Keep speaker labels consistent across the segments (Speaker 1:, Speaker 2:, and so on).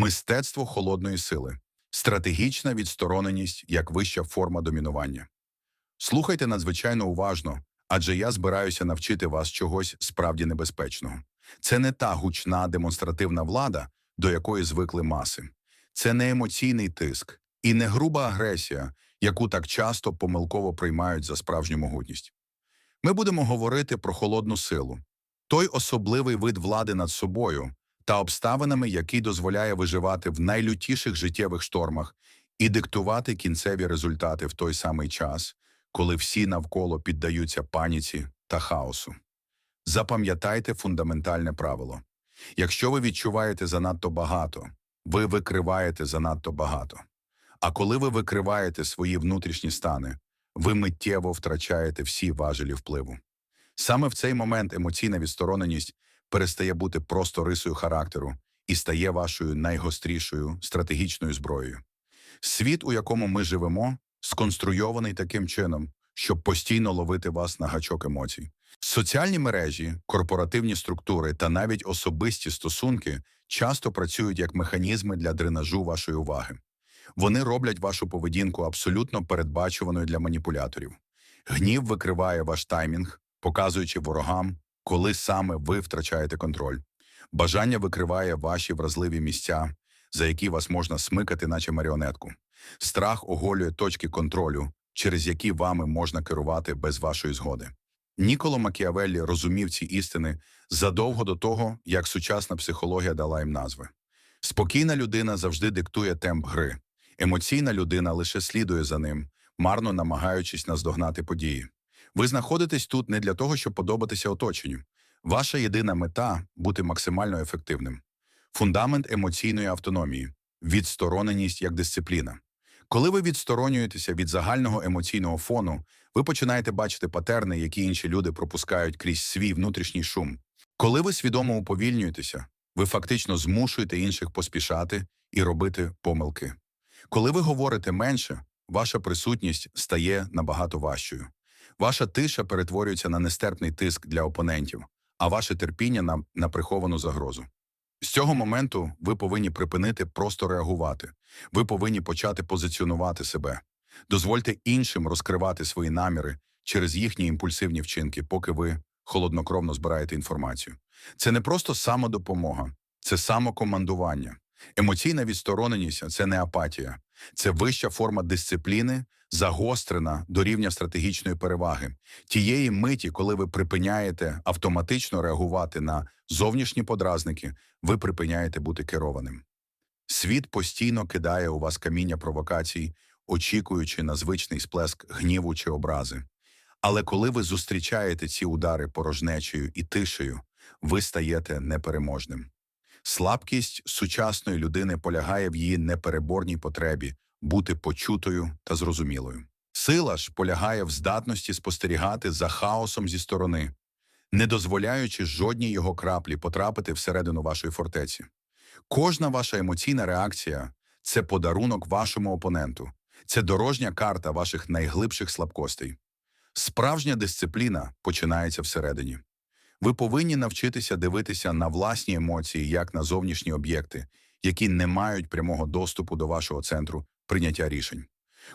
Speaker 1: мистецтво холодної сили, стратегічна відстороненість як вища форма домінування. Слухайте надзвичайно уважно, адже я збираюся навчити вас чогось справді небезпечного. Це не та гучна демонстративна влада, до якої звикли маси. Це не емоційний тиск і не груба агресія, яку так часто помилково приймають за справжню могутність. Ми будемо говорити про холодну силу, той особливий вид влади над собою та обставинами, який дозволяє виживати в найлютіших життєвих штормах і диктувати кінцеві результати в той самий час, коли всі навколо піддаються паніці та хаосу. Запам'ятайте фундаментальне правило. Якщо ви відчуваєте занадто багато, ви викриваєте занадто багато. А коли ви викриваєте свої внутрішні стани, ви миттєво втрачаєте всі важелі впливу. Саме в цей момент емоційна відстороненість перестає бути просто рисою характеру і стає вашою найгострішою стратегічною зброєю. Світ, у якому ми живемо, сконструйований таким чином, щоб постійно ловити вас на гачок емоцій. Соціальні мережі, корпоративні структури та навіть особисті стосунки часто працюють як механізми для дренажу вашої уваги. Вони роблять вашу поведінку абсолютно передбачуваною для маніпуляторів. Гнів викриває ваш таймінг, показуючи ворогам, коли саме ви втрачаєте контроль. Бажання викриває ваші вразливі місця, за які вас можна смикати, наче маріонетку. Страх оголює точки контролю, через які вами можна керувати без вашої згоди. Ніколо Макіавеллі розумів ці істини задовго до того, як сучасна психологія дала їм назви. Спокійна людина завжди диктує темп гри, емоційна людина лише слідує за ним, марно намагаючись наздогнати події. Ви знаходитесь тут не для того, щоб подобатися оточенню. Ваша єдина мета бути максимально ефективним. Фундамент емоційної автономії, відстороненість як дисципліна. Коли ви відсторонюєтеся від загального емоційного фону, ви починаєте бачити патерни, які інші люди пропускають крізь свій внутрішній шум. Коли ви свідомо уповільнюєтеся, ви фактично змушуєте інших поспішати і робити помилки. Коли ви говорите менше, ваша присутність стає набагато важчою. Ваша тиша перетворюється на нестерпний тиск для опонентів, а ваше терпіння на, на приховану загрозу. З цього моменту ви повинні припинити просто реагувати. Ви повинні почати позиціонувати себе. Дозвольте іншим розкривати свої наміри через їхні імпульсивні вчинки, поки ви холоднокровно збираєте інформацію. Це не просто самодопомога, це самокомандування. Емоційна відстороненість це не апатія, це вища форма дисципліни, загострена до рівня стратегічної переваги, тієї миті, коли ви припиняєте автоматично реагувати на зовнішні подразники, ви припиняєте бути керованим. Світ постійно кидає у вас каміння провокацій, очікуючи на звичний сплеск гніву чи образи. Але коли ви зустрічаєте ці удари порожнечею і тишею, ви стаєте непереможним. Слабкість сучасної людини полягає в її непереборній потребі бути почутою та зрозумілою. Сила ж полягає в здатності спостерігати за хаосом зі сторони, не дозволяючи жодній його краплі потрапити всередину вашої фортеці. Кожна ваша емоційна реакція це подарунок вашому опоненту, це дорожня карта ваших найглибших слабкостей. Справжня дисципліна починається всередині. Ви повинні навчитися дивитися на власні емоції як на зовнішні об'єкти, які не мають прямого доступу до вашого центру прийняття рішень.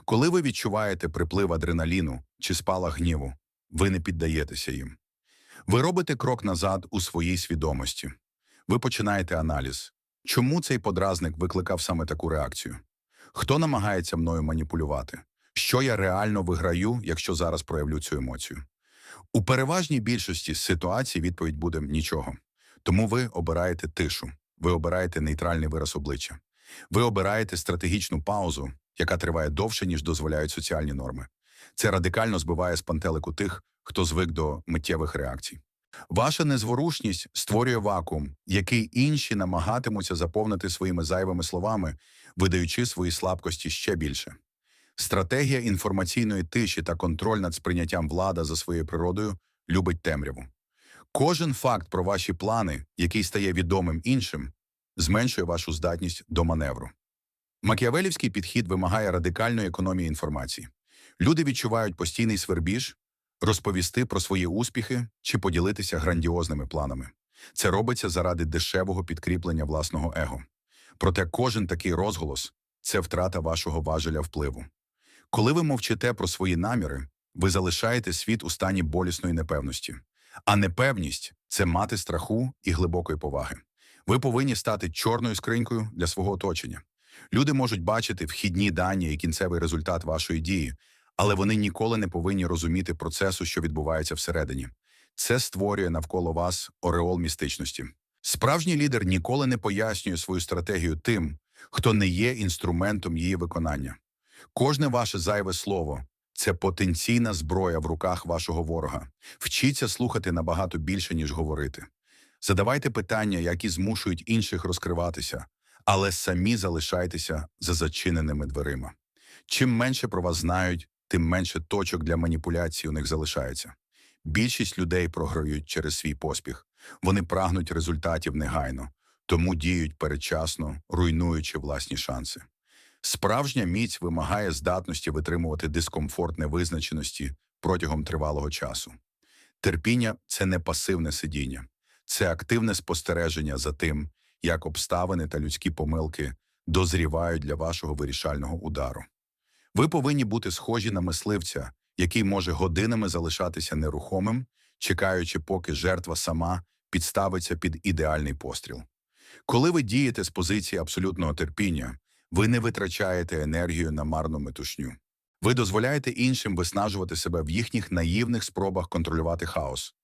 Speaker 1: Коли ви відчуваєте приплив адреналіну чи спалах гніву, ви не піддаєтеся їм. Ви робите крок назад у своїй свідомості. Ви починаєте аналіз. Чому цей подразник викликав саме таку реакцію? Хто намагається мною маніпулювати? Що я реально виграю, якщо зараз проявлю цю емоцію? У переважній більшості ситуацій відповідь буде нічого. Тому ви обираєте тишу, ви обираєте нейтральний вираз обличчя, ви обираєте стратегічну паузу, яка триває довше, ніж дозволяють соціальні норми. Це радикально збиває з пантелику тих, хто звик до миттєвих реакцій. Ваша незворушність створює вакуум, який інші намагатимуться заповнити своїми зайвими словами, видаючи свої слабкості ще більше. Стратегія інформаційної тиші та контроль над сприйняттям влада за своєю природою любить темряву. Кожен факт про ваші плани, який стає відомим іншим, зменшує вашу здатність до маневру. Макіавелівський підхід вимагає радикальної економії інформації. Люди відчувають постійний свербіж, розповісти про свої успіхи чи поділитися грандіозними планами. Це робиться заради дешевого підкріплення власного его. Проте кожен такий розголос це втрата вашого важеля впливу. Коли ви мовчите про свої наміри, ви залишаєте світ у стані болісної непевності. А непевність це мати страху і глибокої поваги. Ви повинні стати чорною скринькою для свого оточення. Люди можуть бачити вхідні дані і кінцевий результат вашої дії, але вони ніколи не повинні розуміти процесу, що відбувається всередині. Це створює навколо вас ореол містичності. Справжній лідер ніколи не пояснює свою стратегію тим, хто не є інструментом її виконання. Кожне ваше зайве слово це потенційна зброя в руках вашого ворога. Вчіться слухати набагато більше, ніж говорити. Задавайте питання, які змушують інших розкриватися, але самі залишайтеся за зачиненими дверима. Чим менше про вас знають, тим менше точок для маніпуляцій у них залишається. Більшість людей програють через свій поспіх. Вони прагнуть результатів негайно, тому діють передчасно, руйнуючи власні шанси. Справжня міць вимагає здатності витримувати дискомфорт невизначеності протягом тривалого часу. Терпіння це не пасивне сидіння, це активне спостереження за тим, як обставини та людські помилки дозрівають для вашого вирішального удару. Ви повинні бути схожі на мисливця, який може годинами залишатися нерухомим, чекаючи, поки жертва сама підставиться під ідеальний постріл. Коли ви дієте з позиції абсолютного терпіння, ви не витрачаєте енергію на марну метушню. Ви дозволяєте іншим виснажувати себе в їхніх наївних спробах контролювати хаос.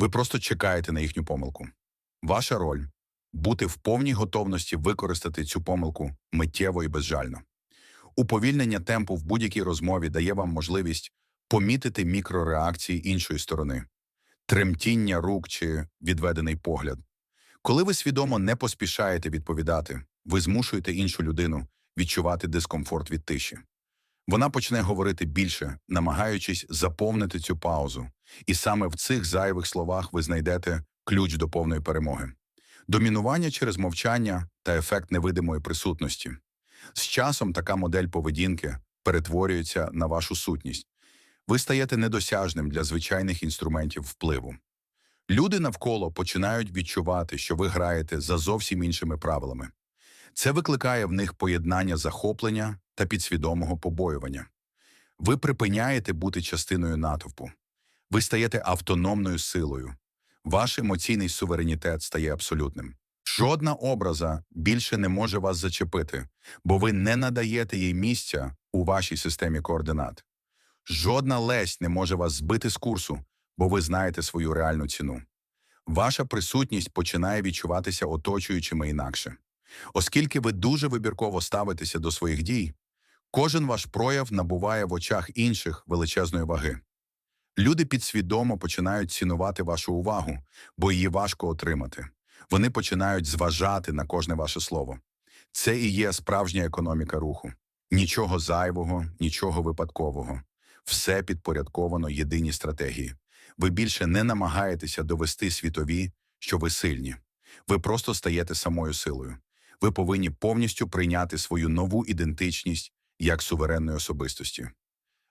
Speaker 1: Ви просто чекаєте на їхню помилку. Ваша роль бути в повній готовності використати цю помилку миттєво і безжально. Уповільнення темпу в будь-якій розмові дає вам можливість помітити мікрореакції іншої сторони, тремтіння рук чи відведений погляд. Коли ви свідомо не поспішаєте відповідати, ви змушуєте іншу людину відчувати дискомфорт від тиші. Вона почне говорити більше, намагаючись заповнити цю паузу, і саме в цих зайвих словах ви знайдете ключ до повної перемоги. Домінування через мовчання та ефект невидимої присутності. З часом така модель поведінки перетворюється на вашу сутність. Ви стаєте недосяжним для звичайних інструментів впливу. Люди навколо починають відчувати, що ви граєте за зовсім іншими правилами. Це викликає в них поєднання захоплення та підсвідомого побоювання. Ви припиняєте бути частиною натовпу. Ви стаєте автономною силою. Ваш емоційний суверенітет стає абсолютним. Жодна образа більше не може вас зачепити, бо ви не надаєте їй місця у вашій системі координат. Жодна лесть не може вас збити з курсу, бо ви знаєте свою реальну ціну. Ваша присутність починає відчуватися оточуючими інакше. Оскільки ви дуже вибірково ставитеся до своїх дій, кожен ваш прояв набуває в очах інших величезної ваги. Люди підсвідомо починають цінувати вашу увагу, бо її важко отримати. Вони починають зважати на кожне ваше слово. Це і є справжня економіка руху. Нічого зайвого, нічого випадкового. Все підпорядковано єдиній стратегії. Ви більше не намагаєтеся довести світові, що ви сильні. Ви просто стаєте самою силою. Ви повинні повністю прийняти свою нову ідентичність як суверенної особистості.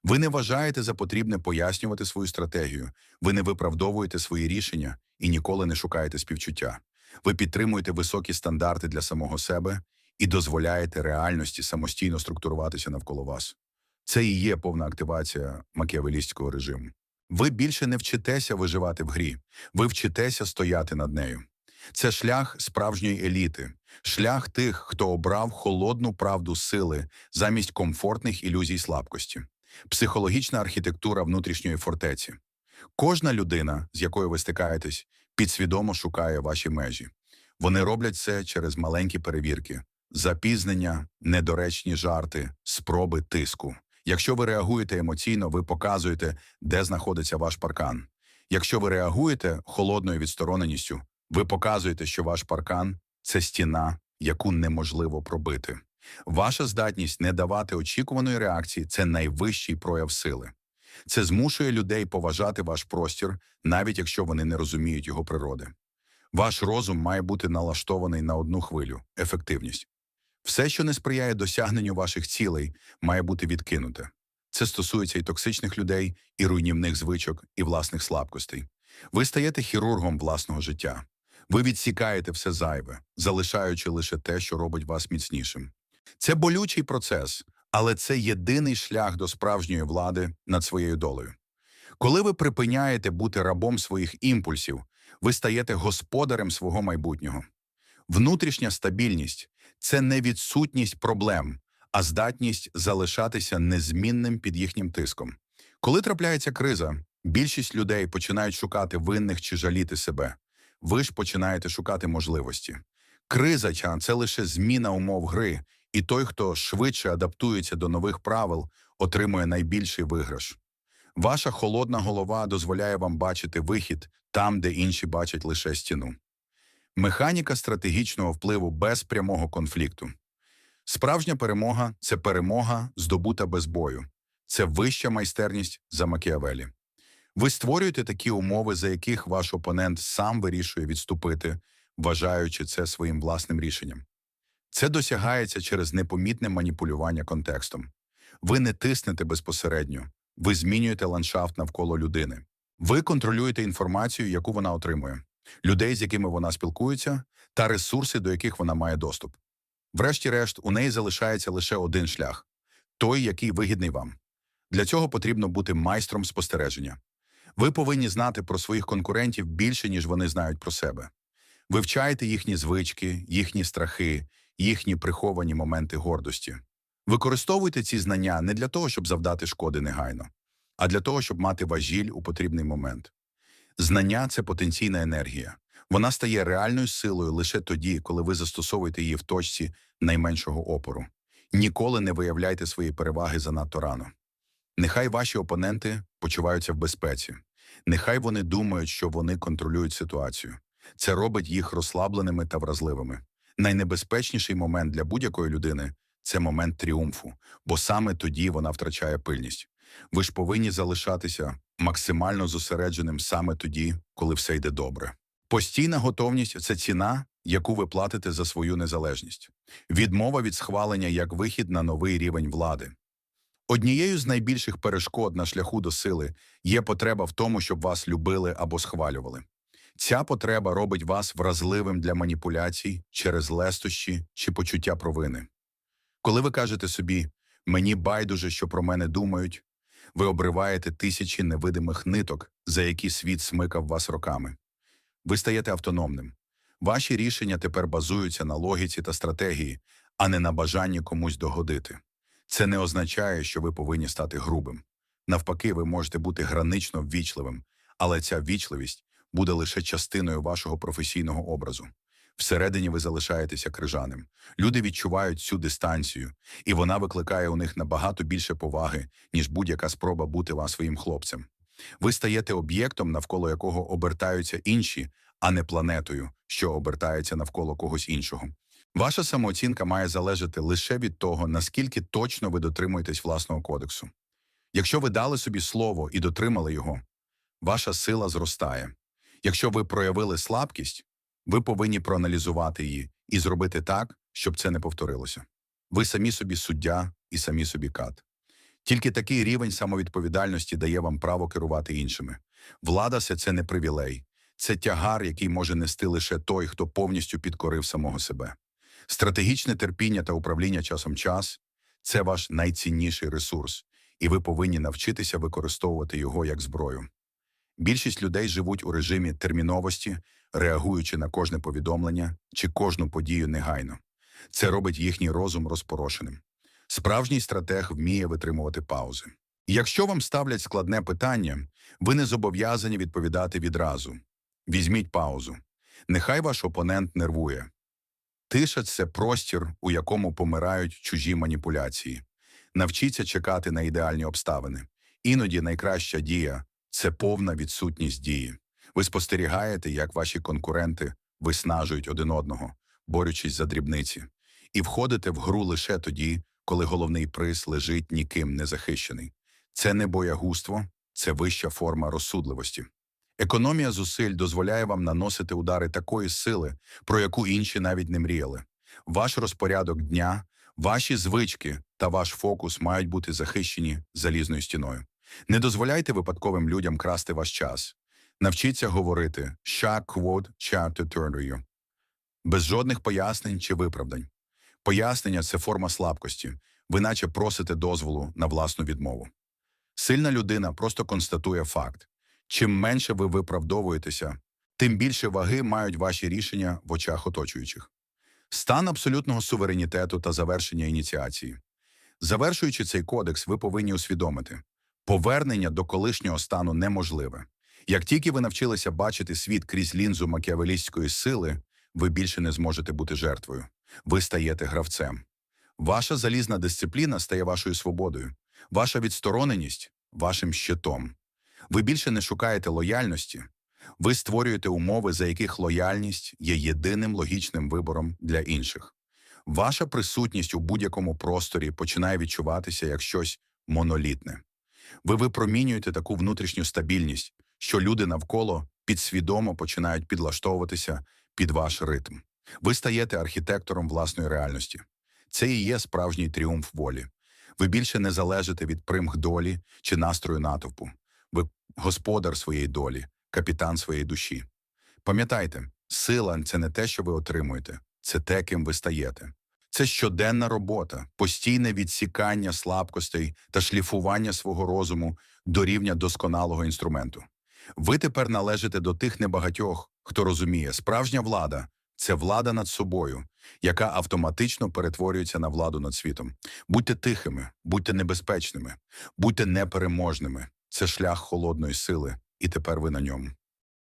Speaker 1: Ви не вважаєте за потрібне пояснювати свою стратегію, ви не виправдовуєте свої рішення і ніколи не шукаєте співчуття. Ви підтримуєте високі стандарти для самого себе і дозволяєте реальності самостійно структуруватися навколо вас. Це і є повна активація макіавелістського режиму. Ви більше не вчитеся виживати в грі, ви вчитеся стояти над нею. Це шлях справжньої еліти, шлях тих, хто обрав холодну правду сили замість комфортних ілюзій слабкості, психологічна архітектура внутрішньої фортеці. Кожна людина, з якою ви стикаєтесь, підсвідомо шукає ваші межі. Вони роблять це через маленькі перевірки, запізнення, недоречні жарти, спроби тиску. Якщо ви реагуєте емоційно, ви показуєте, де знаходиться ваш паркан. Якщо ви реагуєте холодною відстороненістю, ви показуєте, що ваш паркан це стіна, яку неможливо пробити. Ваша здатність не давати очікуваної реакції це найвищий прояв сили. Це змушує людей поважати ваш простір, навіть якщо вони не розуміють його природи. Ваш розум має бути налаштований на одну хвилю ефективність. Все, що не сприяє досягненню ваших цілей, має бути відкинуте. Це стосується і токсичних людей, і руйнівних звичок, і власних слабкостей. Ви стаєте хірургом власного життя. Ви відсікаєте все зайве, залишаючи лише те, що робить вас міцнішим. Це болючий процес, але це єдиний шлях до справжньої влади над своєю долею. Коли ви припиняєте бути рабом своїх імпульсів, ви стаєте господарем свого майбутнього. Внутрішня стабільність це не відсутність проблем, а здатність залишатися незмінним під їхнім тиском. Коли трапляється криза, більшість людей починають шукати винних чи жаліти себе. Ви ж починаєте шукати можливості. Криза – це лише зміна умов гри, і той, хто швидше адаптується до нових правил, отримує найбільший виграш. Ваша холодна голова дозволяє вам бачити вихід там, де інші бачать лише стіну. Механіка стратегічного впливу без прямого конфлікту. Справжня перемога це перемога, здобута без бою. Це вища майстерність за Макіавелі. Ви створюєте такі умови, за яких ваш опонент сам вирішує відступити, вважаючи це своїм власним рішенням. Це досягається через непомітне маніпулювання контекстом. Ви не тиснете безпосередньо, ви змінюєте ландшафт навколо людини. Ви контролюєте інформацію, яку вона отримує, людей, з якими вона спілкується, та ресурси, до яких вона має доступ. Врешті-решт, у неї залишається лише один шлях той, який вигідний вам. Для цього потрібно бути майстром спостереження. Ви повинні знати про своїх конкурентів більше, ніж вони знають про себе. Вивчайте їхні звички, їхні страхи, їхні приховані моменти гордості. Використовуйте ці знання не для того, щоб завдати шкоди негайно, а для того, щоб мати важіль у потрібний момент. Знання це потенційна енергія. Вона стає реальною силою лише тоді, коли ви застосовуєте її в точці найменшого опору. Ніколи не виявляйте свої переваги занадто рано. Нехай ваші опоненти почуваються в безпеці. Нехай вони думають, що вони контролюють ситуацію. Це робить їх розслабленими та вразливими. Найнебезпечніший момент для будь-якої людини це момент тріумфу, бо саме тоді вона втрачає пильність. Ви ж повинні залишатися максимально зосередженим саме тоді, коли все йде добре. Постійна готовність це ціна, яку ви платите за свою незалежність. Відмова від схвалення як вихід на новий рівень влади. Однією з найбільших перешкод на шляху до сили є потреба в тому, щоб вас любили або схвалювали. Ця потреба робить вас вразливим для маніпуляцій через лестощі чи почуття провини. Коли ви кажете собі мені байдуже, що про мене думають, ви обриваєте тисячі невидимих ниток, за які світ смикав вас роками. Ви стаєте автономним. Ваші рішення тепер базуються на логіці та стратегії, а не на бажанні комусь догодити. Це не означає, що ви повинні стати грубим. Навпаки, ви можете бути гранично ввічливим, але ця ввічливість буде лише частиною вашого професійного образу. Всередині ви залишаєтеся крижаним. Люди відчувають цю дистанцію, і вона викликає у них набагато більше поваги, ніж будь-яка спроба бути вас своїм хлопцем. Ви стаєте об'єктом, навколо якого обертаються інші, а не планетою, що обертається навколо когось іншого. Ваша самооцінка має залежати лише від того, наскільки точно ви дотримуєтесь власного кодексу. Якщо ви дали собі слово і дотримали його, ваша сила зростає. Якщо ви проявили слабкість, ви повинні проаналізувати її і зробити так, щоб це не повторилося. Ви самі собі суддя і самі собі кат. Тільки такий рівень самовідповідальності дає вам право керувати іншими. Влада – це не привілей, це тягар, який може нести лише той, хто повністю підкорив самого себе. Стратегічне терпіння та управління часом час це ваш найцінніший ресурс, і ви повинні навчитися використовувати його як зброю. Більшість людей живуть у режимі терміновості, реагуючи на кожне повідомлення чи кожну подію негайно. Це робить їхній розум розпорошеним. Справжній стратег вміє витримувати паузи. Якщо вам ставлять складне питання, ви не зобов'язані відповідати відразу. Візьміть паузу. Нехай ваш опонент нервує. Тиша це простір, у якому помирають чужі маніпуляції. Навчіться чекати на ідеальні обставини. Іноді найкраща дія це повна відсутність дії. Ви спостерігаєте, як ваші конкуренти виснажують один одного, борючись за дрібниці, і входите в гру лише тоді, коли головний приз лежить ніким не захищений. Це не боягузтво, це вища форма розсудливості. Економія зусиль дозволяє вам наносити удари такої сили, про яку інші навіть не мріяли. Ваш розпорядок дня, ваші звички та ваш фокус мають бути захищені залізною стіною. Не дозволяйте випадковим людям красти ваш час. Навчіться говорити «Sha quod chapter turn без жодних пояснень чи виправдань. Пояснення це форма слабкості. Ви наче просите дозволу на власну відмову. Сильна людина просто констатує факт. Чим менше ви виправдовуєтеся, тим більше ваги мають ваші рішення в очах оточуючих. Стан абсолютного суверенітету та завершення ініціації. Завершуючи цей кодекс, ви повинні усвідомити, повернення до колишнього стану неможливе. Як тільки ви навчилися бачити світ крізь лінзу макіавелістської сили, ви більше не зможете бути жертвою. Ви стаєте гравцем. Ваша залізна дисципліна стає вашою свободою, ваша відстороненість вашим щитом. Ви більше не шукаєте лояльності, ви створюєте умови, за яких лояльність є єдиним логічним вибором для інших. Ваша присутність у будь-якому просторі починає відчуватися як щось монолітне. Ви випромінюєте таку внутрішню стабільність, що люди навколо підсвідомо починають підлаштовуватися під ваш ритм. Ви стаєте архітектором власної реальності. Це і є справжній тріумф волі. Ви більше не залежите від примх долі чи настрою натовпу. Ви господар своєї долі, капітан своєї душі. Пам'ятайте, сила це не те, що ви отримуєте, це те, ким ви стаєте. Це щоденна робота, постійне відсікання слабкостей та шліфування свого розуму до рівня досконалого інструменту. Ви тепер належите до тих небагатьох, хто розуміє, справжня влада це влада над собою, яка автоматично перетворюється на владу над світом. Будьте тихими, будьте небезпечними, будьте непереможними. Це шлях холодної сили, і тепер ви на ньому.